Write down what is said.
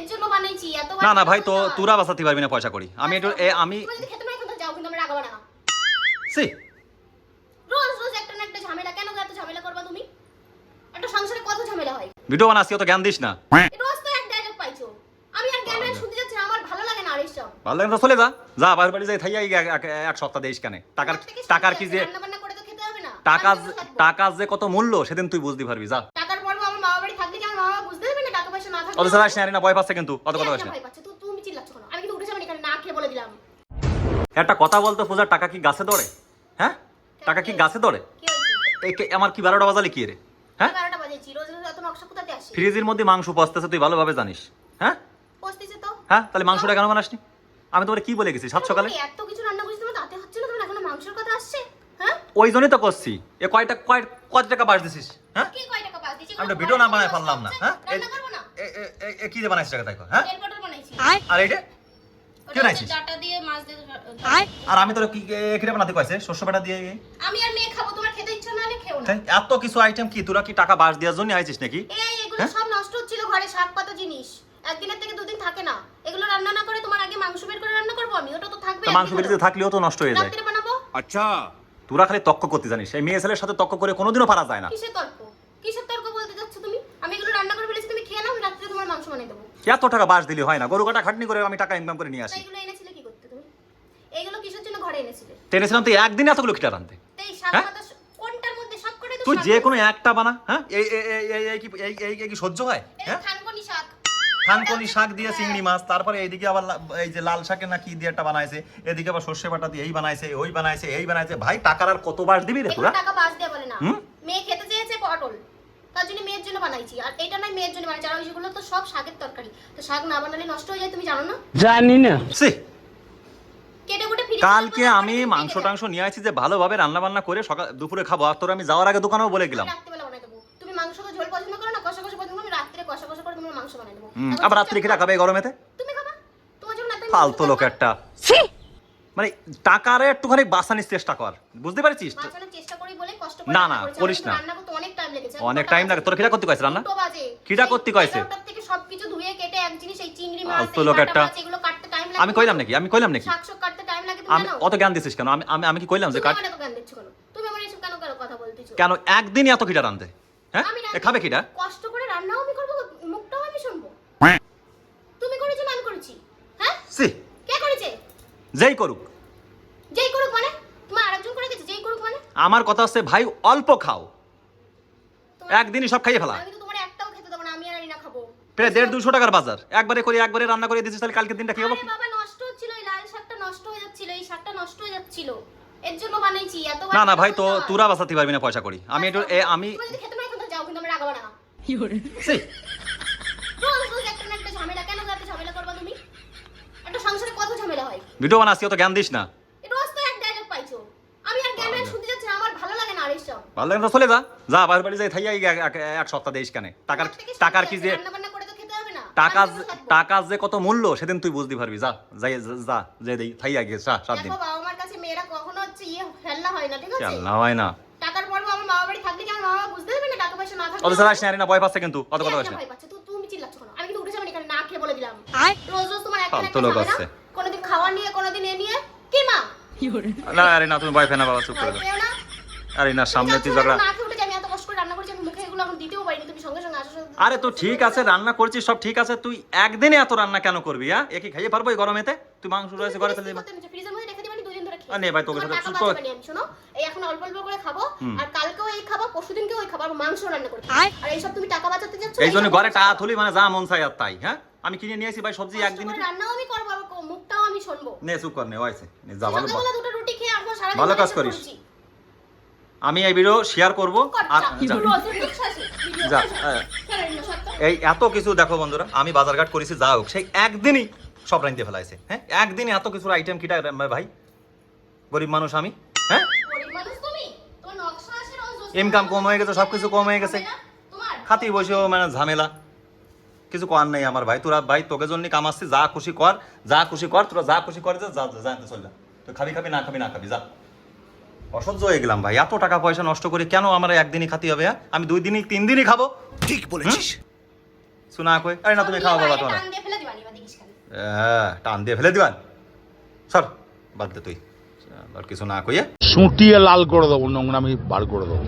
এর জন্য বানাইছি এত না না ভাই তো তোরা বাঁচাতে পারবি না পয়সা করি। আমি একটু এ আমি তুমি যদি খেতে না এখন যাও কিন্তু আমরা রাগাবো না। সি। রোজ রোজ একটা না একটা ঝামেলা কেন এত ঝামেলা করবা তুমি? একটা সংসারে কত ঝামেলা হয়? ভিডিও বানাচ্ছি তো জ্ঞান দিস না। রোজ তো এক ডায়লগ পাইছো। আমি আর জ্ঞান শুনতে যাচ্ছি না, আমার ভালো লাগে না আর এইসব ভালো লাগে না চলে যা। যা বাড়ি বাড়ি যাই থাই এক সপ্তাহ দেইস কেন। টাকার টাকার কি যে টাকা? টাকার যে কত মূল্য সেদিন তুই বুঝতে পারবি যা টাকার পর্ব আমার মামা বাড়ি থাকলে কি আমার মামা বুঝতে দেবে না টাকা পয়সা না থাকলে অত সারা আসি না ভয় পাচ্ছে কিন্তু। অত কথা কে একটা না। ভয় পাচ্ছে? তো তুমি চিল্লাচ্ছ কেন? আমি কিন্তু উঠে যাবেন এখানে না খেয়ে বলে দিলাম। একটা কথা বলতো পূজার টাকা কি গাছে দৌড়ে হ্যাঁ? টাকা কি গাছে কে- আমার কি বারোটা বাজালি কি রে? হ্যাঁ? আসে? ফ্রিজের মধ্যে মাংস পচতেছে তুই ভালোভাবে জানিস। হ্যাঁ? হ্যাঁ? তাহলে মাংসটা কেন বানাসনি? আমি তোমার কি বলে গেছি? সাত সকালে? এত কিছু রান্না করছি তোমার তাতে হচ্ছে না তোমার এখনও মাংসের কথা আসছে? হ্যাঁ? ওই জন্যই তো করছি। এ কয়টা কয় কত টাকা বাস দিছিস হ্যাঁ? কি কয় আমি ভিডিও না বানায় পারলাম না হ্যাঁ? কি দিয়ে বানাইছিস তাই হ্যাঁ? আর এইটা? কি আর আমি তোর কি বানাতে কইছে? শস্য বাটা দিয়ে আমি আর মেয়ে খাব তোমার খেতে ইচ্ছা না খেও না। এত কিছু আইটেম কি? তোরা কি টাকা বাস দেওয়ার জন্য আইছিস নাকি? এই এগুলো হ্যাঁ? সব নষ্ট হচ্ছিল ঘরে জিনিস। একদিনের থেকে দুদিন থাকে না। এগুলো রান্না না করে তোমার আগে মাংস বের করে রান্না করব আমি? ওটা তো থাকবে মাংস বের থাকলেও তো নষ্ট হয়ে যায়। আচ্ছা। তোরা খালি তক্ক করতে জানিস। এই মেয়ে ছেলের সাথে তক্ক করে কোনোদিনও পারা যায় না। কিসের তক্ক? এত টাকা বাস দিলে হয় না। গরু কাটা খাটনি করে আমি টাকা ইনকাম করে নিয়ে আসি। এগুলো এনেছিলে কি করতে তুমি? এগুলো কিসের জন্য ঘরে এনেছিলে? টেনেছিলাম তুই একদিন এতগুলো খিটা তো শাক হ্যাঁ? কোনটার মধ্যে সব করে তুই শাক যে কোনো একটা বানা হ্যাঁ? এই এই এই কি এই কি সহ্য হয়? হ্যাঁ? থানকুনি শাক। থানকনি শাক দিয়ে হ্যাঁ। চিংড়ি মাছ তারপরে এইদিকে আবার এই যে লাল শাকের না কি দিয়ে একটা বানাইছে এদিকে আবার সর্ষে বাটা দিয়ে এই বানাইছে ওই বানাইছে এই বানাইছে। ভাই টাকার আর কত বাস দিবি রে তোরা? টাকা বাস দেয়া বলে না? মেয়ে খেতে চেয়েছে পটল। তার জন্য মেয়ের জন্য বানাইছি। আর এটা নাই মেয়ের জন্য বানাইছি আর ওইগুলো তো সব শাকের তরকারি। তো শাক না বানালে নষ্ট হয়ে যায় তুমি জানো না? জানি না। কেটে কুটে ফিরে কালকে আমি মাংস টাংস নিয়ে আসছি যে ভালোভাবে রান্না বান্না করে সকাল দুপুরে খাব আর তোর আমি যাওয়ার আগে দোকানেও বলে গেলাম। রাত্রিবেলা বানাই দেবো। তুমি মাংস তো ঝোল পছন্দ করো না কষা কষা পছন্দ করো আমি রাত্রে কষা কষা করে তোমার মাংস বানাই দেবো। আবার রাত্রে কি খাবে গরমেতে? তুমি খাবা। তোমার জন্য ফালতু লোক একটা। মানে টাকার একটুখানি বাসানির চেষ্টা কর বুঝতে পারছিস না না করিস না। রান্না করতে অনেক টাইম লেগেছে অনেক টাইম লাগে। তোর খিদা করতে কয়েছে রান্না? বাজে। কিটা করতে কইছে? এগারোটার থেকে সবকিছু ধুয়ে কেটে এক জিনিস এই চিংড়ি মাছ ফালতু লোক একটা। এগুলো কাটতে টাইম লাগে আমি কইলাম নাকি? আমি কইলাম নাকি? শাক শাক কাটতে টাইম লাগে তুমি আমি জানো? অত জ্ঞান দিছিস কেন? আমি আমি আমি কি কইলাম যে কাট আমার কেন? তুমি আমার এসব কেন কেন কথা বলতেছো? কেন একদিন এত খিদা রানতে হ্যাঁ? খাবে খিদা? কষ্ট করে রান্নাও আমি করব মুখটাও আমি শুনব। তুমি করেছ আমি করেছি? হ্যাঁ? সি কে করেছে? যেই করুক। যেই করুক মানে? তোমার আরেকজন করে গেছে যেই করুক মানে? আমার কথা হচ্ছে ভাই অল্প খাও। একদিনই সব খাইয়ে ফেলা। আমি তো তোমার একটাও খেতে দেবো না আমি আর না খাব। প্রায় দেড় দুশো টাকার বাজার। একবারে করে একবারে রান্না করে দিছিস তাহলে কালকের দিনটা কি হব? আরে বাবা নষ্ট হচ্ছিল এই লাল শাকটা নষ্ট হয়ে যাচ্ছিল এই শাকটা নষ্ট হয়ে যাচ্ছিল। এর জন্য বানাইছি এত না না ভাই তো তোরা বাঁচাতে পারবি না পয়সা করি আমি একটু আমি তুমি যদি খেতে না যাও কিন্তু আমরা রাগাবো না সি রোজ রোজ একটা ঝামেলা। কেন এত ঝামেলা করবা তুমি? একটা সংসারে কত ঝামেলা হয়? ভিডিও বানাচ্ছি অত জ্ঞান দিস না এই রোজ তো এক ডায়লগ পাইছো আমি আর জ্ঞান জ্ঞান শুনতে যাচ্ছি না, আমার ভালো লাগে না আর এইসব ভালো লাগে না চলে যা। যা বাড়ি বাড়ি যাই থাই এক সপ্তাহ দেইস কেন টাকার টাকার কি যে রান্নাবান্না করে তো খেতে হবে না। টাকা? টাকার যে কত মূল্য সেদিন তুই বুঝতে পারবি। যা যাই যা যে দেই থাই আগে সাত দিন। দেখো বাবা মার কাছে মেয়েরা কখনো হচ্ছে ইয়ে ফেলনা হয় না ঠিক আছে? চল না হয় না। টাকার পর্ব আমার মামা বাড়ি থাকলে কি আমার মামা বুঝতে দেবে না টাকা পয়সা না থাকলে? অত সারা আসি না ভয় পাচ্ছে কিন্তু অত কথা তুমি চিল্লাচ্ছ কেন? আমি কিন্তু উঠে যাব না, খেয়ে বলে দিলাম। রোজ রোজ তোমার একটা একটা লোক আছে। কোনোদিন খাওয়া নিয়ে, কোনোদিন এ নিয়ে। কি মা? না আরে না তুমি ভয় বাবা চুপ করে দাও আরে সামনে তুই ঝগড়া তো ঠিক আছে রান্না করছিস সব ঠিক আছে তুই একদিনে এত রান্না কেন করবি হ্যাঁ? একে খাইয়ে পারব এই গরমেতে? তুই মাংস রয়েছে ঘরে ফেলে নে ভাই, তোকে সাথে শোনো, এই এখন অল্প অল্প করে খাব, আর কালকেও এই খাব, পরশুদিনকেও এই খাব, আর মাংস রান্না করে আর এইসব তুমি টাকা বাঁচাতে যাচ্ছ, এই জন্য ঘরে টাকা মানে যা মন চাই আর তাই হ্যাঁ? আমি কিনে নিয়ে আসি ভাই সবজি একদিন রান্নাও আমি করব, মুখটাও আমি শুনব। নে চুপ কর নে হয়েছে নে, যা ভালো দুটো রুটি খেয়ে এখন সারাদিন ভালো কাজ করিস। আমি এই ভিডিও শেয়ার করব। আর যা। হ্যাঁ। এই এত কিছু দেখো বন্ধুরা আমি বাজারঘাট করেছি যা হোক সেই একদিনই সব রাইতে ফেলাইছে হ্যাঁ? একদিনে এত কিছু আইটেম কিটা ভাই? গরিব মানুষ আমি হ্যাঁ? ইনকাম কম হয়ে গেছে সবকিছু কম হয়ে গেছে। খাতি বসেও মানে ঝামেলা। কিছু কর নেই আমার ভাই তোরা ভাই তোকে জন্য কামাচ্ছি যা খুশি কর যা খুশি কর তোরা যা খুশি কর যা যা- জানতে চল যা। তুই খাবি খাবি না খাবি না খাবি যা। অসহ্য হয়ে গেলাম ভাই। এত টাকা পয়সা নষ্ট করে কেন আমার একদিনই খাতি হবে হ্যাঁ? আমি দুই দিনই তিন দিনই খাব। ঠিক বলেছিস। শোনা কই? আরে না তুমি খাও বাবা তোমার। হ্যাঁ টান দিয়ে ফেলে দিবান সর বাদ দে তুই। আর কিছু না কইয়ে। শুটিয়ে লাল করে দেবো নোংরা আমি বার করে দেবো।